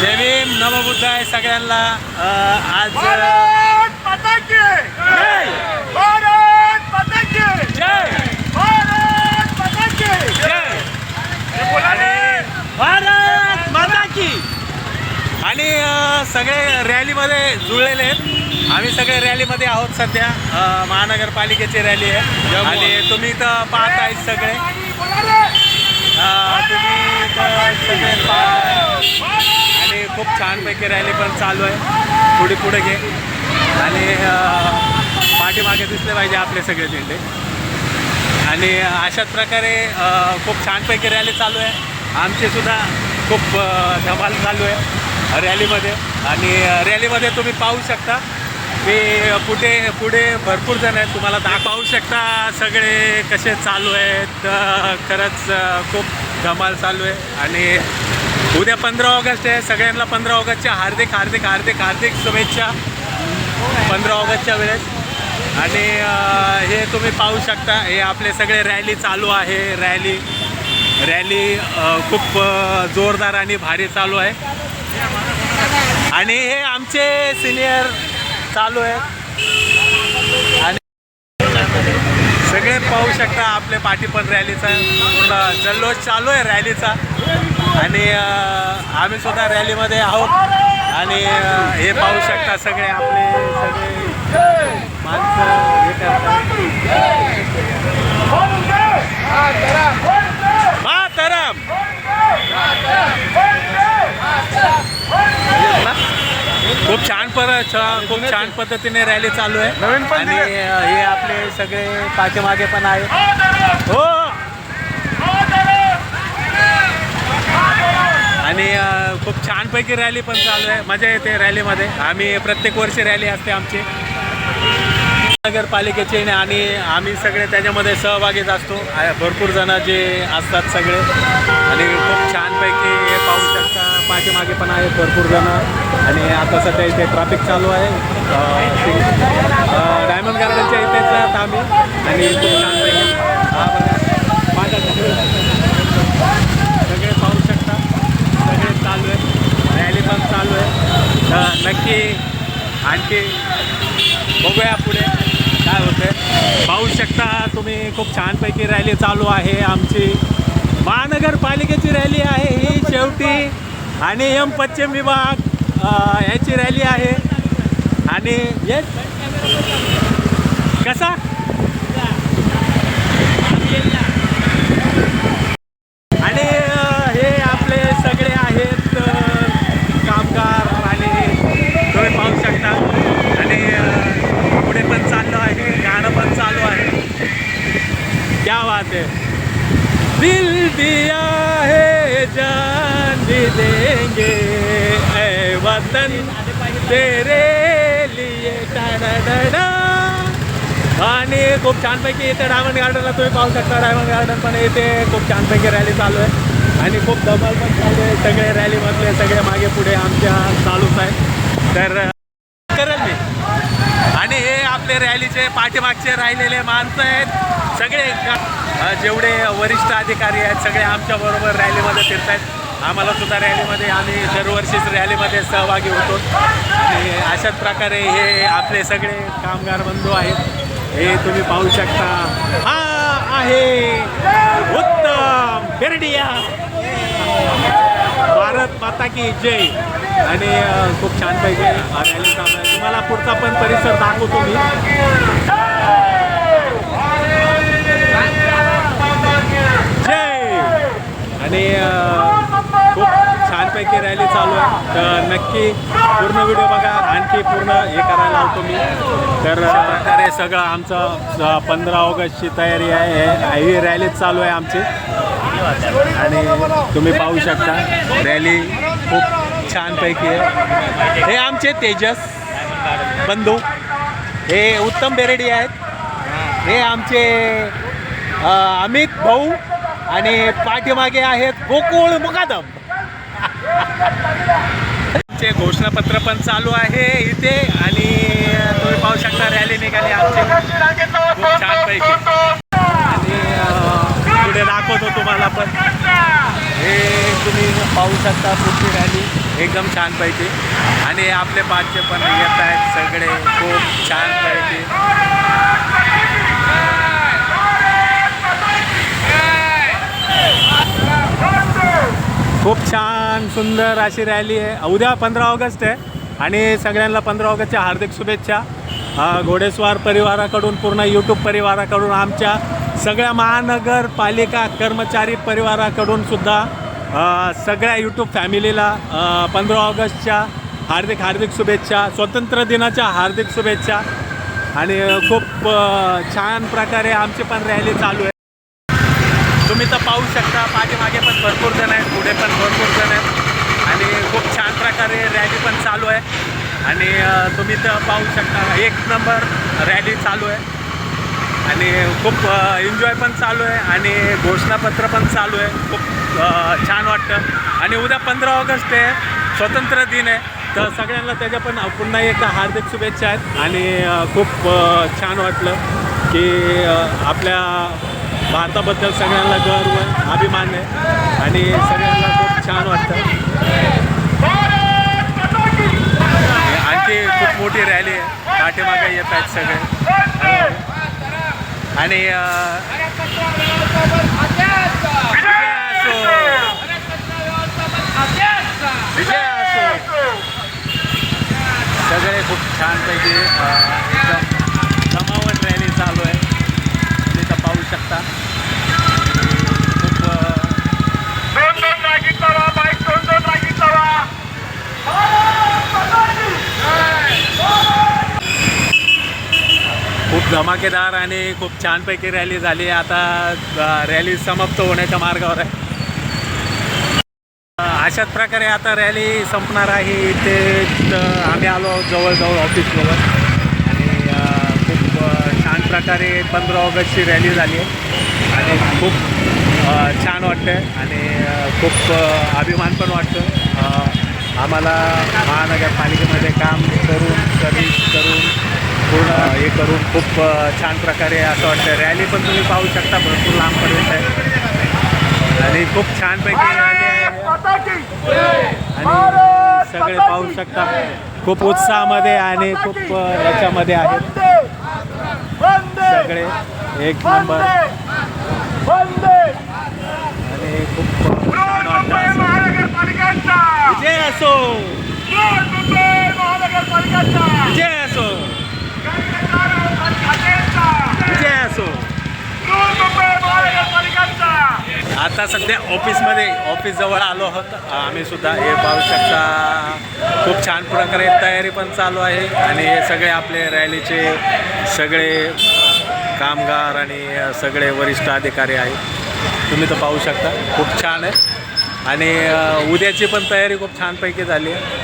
जय! भीम नवबुद्ध आहे सगळ्यांना आज आणि सगळे रॅलीमध्ये जुळलेले आहेत. आम्ही सगळे रॅलीमध्ये आहोत सध्या. महानगरपालिकेची रॅली आहे. आणि तुम्ही इथं पाहताय सगळे. बोला रे. अ, तुम्ही सगळे पाहताय आणि खूप छानपैकी रॅली पण चालू आहे. पुढे पुढे घे. आणि पाठीमागे दिसले पाहिजे आपले सगळे झेंडे आणि अशाच प्रकारे खूप छानपैकी रॅली चालू आहे. आमची सुद्धा खूप धमाल चालू आहे रॅलीमध्ये. आणि रॅलीमध्ये तुम्ही पाहू शकता. मी पुढे पुढे भरपूर जण आहेत. तुम्हाला दाखवू पाहू शकता सगळे कसे चालू आहेत. खरंच खूप धमाल चालू आहे. आणि उद्या पंधरा ऑगस्ट आहे. सगळ्यांना पंधरा ऑगस्टच्या हार्दिक हार्दिक हार्दिक हार्दिक शुभेच्छा. पंधरा ऑगस्टच्या वेळेस. आणि हे तुम्ही पाहू शकता हे आपले सगळे रॅली चालू आहे. रॅली रॅली खूप जोरदार आणि भारी चालू आहे. आणि हे आमचे सिनियर चालू आहे. आणि सगळे पाहू शकता आपले पाठी पण रॅलीचा. पूर्ण जल्लोष चालू आहे रॅलीचा. आणि आम्ही सुद्धा रॅलीमध्ये आहोत. आणि हे पाहू शकता सगळे आपले सगळे माणसं हे करतात. मातरम! खूप छान पर खूप छान पद्धतीने रॅली चालू आहे. नवीन पण आणि हे आपले सगळे पाठीमागे पण आहे हो! आणि खूप छानपैकी रॅली पण चालू आहे. मजा येते रॅलीमध्ये. आम्ही प्रत्येक वर्षी रॅली असते आमची. नगरपालिकेची आणि आम्ही सगळे त्याच्यामध्ये सहभागीच असतो. भरपूर जण जे असतात सगळे. आणि खूप छानपैकी हे पाहू शकता. पाठीमागे पण आहेत भरपूर जण. आणि आता सध्या इथे ट्रॅफिक चालू आहे. डायमंड गार्डनच्या इथेच आहात आम्ही. आणि खूप छानपैकी हा बघा माझ्या सगळे पाहू शकता सगळे चालू आहे रॅली पण चालू आहे तर आणखी बघूया पुढे काय होते पाहू शकता तुम्ही खूप छानपैकी रॅली चालू आहे. आमची महानगरपालिकेची रॅली आहे ही शेवटी. आणि एम पश्चिम विभाग याची रॅली आहे. आणि येस. कसा आणि अ, हे आपले सगळे आहेत अ, कामगार आणि तुम्ही पाहू शकता आणि अ, पुढे पण चाललो आहे गाणं पण चालू आहे क्या बात है दिल दिया है जान भी देंगे। ऐ वतन तेरे लिए आणि खूप छानपैकी इथे डायमंड गार्डनला तुम्ही पाहू शकता. डायमंड गार्डन पण इथे खूप छानपैकी रॅली चालू आहे. आणि खूप धमाल पण चालू आहे. सगळे रॅलीमधले सगळे मागे पुढे आमच्या चालूच आहे. तर करेल मी. आणि हे आपले रॅलीचे पाठीमागचे राहिलेले माणसं आहेत. सगळे का- जेवढे वरिष्ठ अधिकारी आहेत सगळे आमच्याबरोबर रॅलीमध्ये फिरत आहेत आम्हाला सुद्धा रॅलीमध्ये आम्ही दरवर्षीच रॅलीमध्ये सहभागी होतो. आणि अशाच प्रकारे हे आपले सगळे कामगार बंधू आहेत. हे तुम्ही पाहू शकता. हा आहे उत्तम बेरडिया भारत माता की जय. आणि खूप छानपैकी रॅली चालू आहे. तुम्हाला पुढचा पण परिसर दाखवतो मी जय आणि अ, खूप छानपैकी रॅली चालू आहे. तर नक्की पूर्ण व्हिडिओ बघा. आणखी पूर्ण हे करायला लावतो मी. तर अशा प्रकारे सगळं आमचं पंधरा ऑगस्टची तयारी आहे. हे- ही रॅली चालू आहे आमची. आणि तुम्ही पाहू शकता रॅली खूप छानपैकी आहे. हे आमचे तेजस बंधू. हे उत्तम बेरेडी आहेत. हे आमचे अमित भाऊ आणि पाठीमागे आहेत गोकुळ मुकादम. आमचे घोषणापत्र पण चालू आहे इथे आणि तुम्ही पाहू शकता रॅली निघाली आमची. खूप छानपैकी आणि पुढे दाखवतो तुम्हाला पण. हे तुम्ही पाहू शकता पुढची रॅली. एकदम छानपैकी आणि आपले पाचचे पण येत आहेत सगळे. खूप छानपैकी खूप छान सुंदर अशी रॅली आहे. उद्या पंधरा ऑगस्ट आहे आणि सगळ्यांना पंधरा ऑगस्टच्या हार्दिक शुभेच्छा. घोडेस्वार परिवाराकडून पूर्ण यूट्यूब परिवाराकडून आमच्या सगळ्या महानगरपालिका कर्मचारी परिवाराकडून सुद्धा सगळ्या यूट्यूब फॅमिलीला पंधरा ऑगस्टच्या हार्दिक हार्दिक शुभेच्छा स्वातंत्र्य दिनाच्या हार्दिक शुभेच्छा. आणि खूप छान प्रकारे आमची पण रॅली चालू आहे. मागे मागे पण भरपूर जण आहेत पुढे पण भरपूर जण आहेत. आणि खूप छान प्रकारे रॅली पण चालू आहे. आणि तुम्ही तर पाहू शकता एक नंबर रॅली चालू आहे. आणि खूप एन्जॉय पण चालू आहे आणि घोषणापत्र पण चालू आहे. खूप छान वाटतं. आणि उद्या पंधरा ऑगस्ट आहे स्वतंत्र दिन आहे. तर सगळ्यांना त्याच्या पण पुन्हा एकदा हार्दिक शुभेच्छा आहेत. आणि खूप छान वाटलं की आपल्या भारताबद्दल सगळ्यांना गर्व अभिमान आहे. आणि सगळ्यांना खूप छान वाटतं. आणखी खूप मोठी रॅली आहे. पाठीमागे येत आहेत सगळे. आणि अ, विजय असो सगळे खूप छानपैकी अ, एकदम जमावट रॅली चालू आहे तुम्ही तर पाहू शकता खूप अ, दोन दोन रागीत लावा बाईक दोन दोन रागीत लावा भारत माता की खूप धमाकेदार आणि खूप छानपैकी रॅली झाली. आता रॅली समाप्त होण्याच्या मार्गावर आहे. अशाच प्रकारे आता रॅली संपणार आहे. इथे आम्ही आलो आहोत जवळजवळ ऑफिसजवळ आणि खूप छान प्रकारे पंधरा ऑगस्टची रॅली झाली आहे. आणि खूप छान वाटतं आणि खूप अभिमान पण वाटतं आम्हाला महानगरपालिकेमध्ये काम करून सर्विस करून पूर्ण हे करून खूप छान प्रकारे असं वाटतं रॅली पण तुम्ही पाहू शकता भरपूर लांबपर्यंत आहे. आणि खूप छानपैकी रॅली आहे. आणि सगळे पाहू शकता. खूप उत्साहामध्ये आणि खूप याच्यामध्ये आहेत. सगळे एक नंबर. आणि खूप छान असं. विजय असो. विजय असो. आता सध्या ऑफिसमध्ये ऑफिसजवळ आलो आहोत. आम्ही सुद्धा हे पाहू शकता. खूप छान प्रकारे तयारी पण चालू आहे. आणि हे सगळे आपले रॅलीचे सगळे कामगार आणि सगळे वरिष्ठ अधिकारी आहेत. तुम्ही तर पाहू शकता. खूप छान आहे. आणि उद्याची पण तयारी खूप छानपैकी झाली आहे.